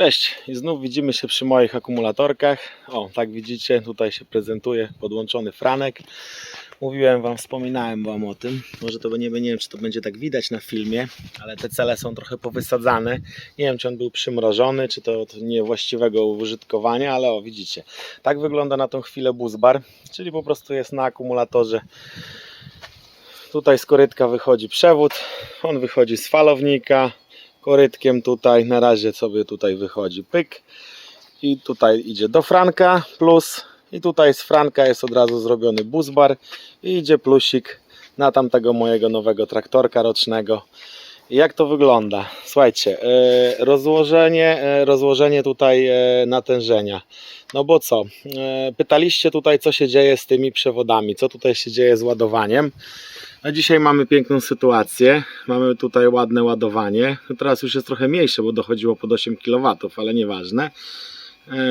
Cześć i znów widzimy się przy moich akumulatorkach. O, tak widzicie, tutaj się prezentuje podłączony Franek. Mówiłem Wam, wspominałem Wam o tym. Może to nie, nie wiem, czy to będzie tak widać na filmie, ale te cele są trochę powysadzane. Nie wiem, czy on był przymrożony, czy to od niewłaściwego użytkowania, ale o, widzicie. Tak wygląda na tą chwilę buzbar, czyli po prostu jest na akumulatorze. Tutaj z korytka wychodzi przewód, on wychodzi z falownika, korytkiem tutaj. Na razie sobie tutaj wychodzi pyk. I tutaj idzie do franka plus. I tutaj z franka jest od razu zrobiony buzbar. I idzie plusik na tamtego mojego nowego traktorka rocznego jak to wygląda? Słuchajcie, e, rozłożenie, e, rozłożenie tutaj e, natężenia. No bo co? Pytaliście tutaj, co się dzieje z tymi przewodami, co tutaj się dzieje z ładowaniem. A dzisiaj mamy piękną sytuację. Mamy tutaj ładne ładowanie. No Teraz już jest trochę mniejsze, bo dochodziło pod 8 kW, ale nieważne.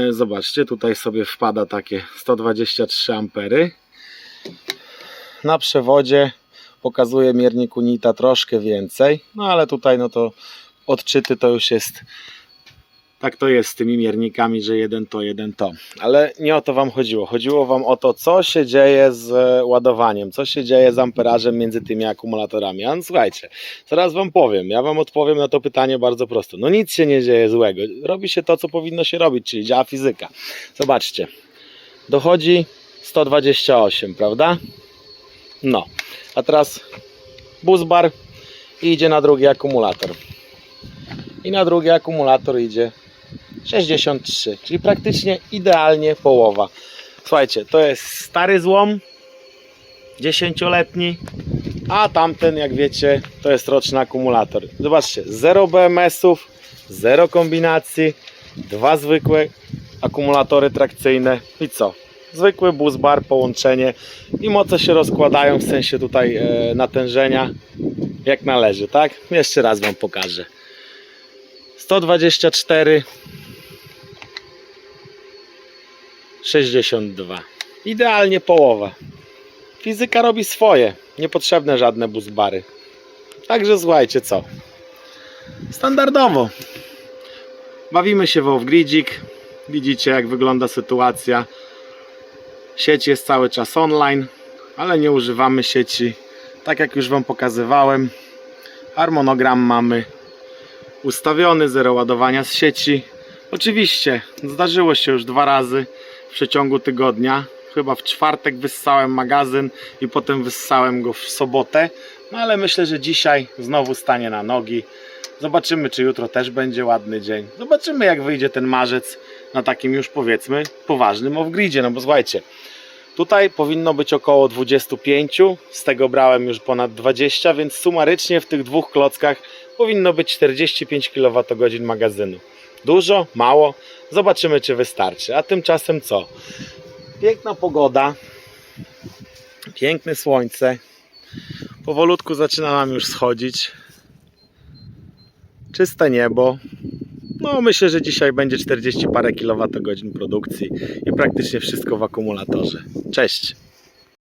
Zobaczcie, tutaj sobie wpada takie 123 ampery. Na przewodzie pokazuje miernik unita troszkę więcej, no ale tutaj no to odczyty to już jest tak to jest z tymi miernikami, że jeden to, jeden to. Ale nie o to Wam chodziło. Chodziło Wam o to, co się dzieje z ładowaniem, co się dzieje z amperażem między tymi akumulatorami. A no, słuchajcie, zaraz Wam powiem. Ja Wam odpowiem na to pytanie bardzo prosto. No nic się nie dzieje złego. Robi się to, co powinno się robić, czyli działa fizyka. Zobaczcie. Dochodzi 128, prawda? No. A teraz buzbar i idzie na drugi akumulator. I na drugi akumulator idzie 63, czyli praktycznie idealnie połowa. Słuchajcie, to jest stary złom, 10-letni, a tamten, jak wiecie, to jest roczny akumulator. Zobaczcie, 0 BMS-ów, 0 kombinacji, dwa zwykłe akumulatory trakcyjne i co? Zwykły bus bar, połączenie i moce się rozkładają w sensie tutaj e, natężenia jak należy, tak? Jeszcze raz Wam pokażę. 124 62 idealnie połowa. Fizyka robi swoje. Niepotrzebne żadne buzbary także słuchajcie co? Standardowo. Bawimy się w off-gridzik. Widzicie jak wygląda sytuacja sieć jest cały czas online ale nie używamy sieci tak jak już Wam pokazywałem harmonogram mamy ustawiony, zero ładowania z sieci. Oczywiście zdarzyło się już dwa razy w przeciągu tygodnia. Chyba w czwartek wyssałem magazyn i potem wyssałem go w sobotę. No ale myślę, że dzisiaj znowu stanie na nogi. Zobaczymy, czy jutro też będzie ładny dzień. Zobaczymy, jak wyjdzie ten marzec na takim już powiedzmy poważnym off-gridzie. No bo słuchajcie, Tutaj powinno być około 25, z tego brałem już ponad 20, więc sumarycznie w tych dwóch klockach powinno być 45 kWh magazynu. Dużo? Mało? Zobaczymy, czy wystarczy. A tymczasem co? Piękna pogoda, piękne słońce. Powolutku zaczyna nam już schodzić. Czyste niebo. No, myślę, że dzisiaj będzie 40 parę kilowatogodzin produkcji i praktycznie wszystko w akumulatorze. Cześć!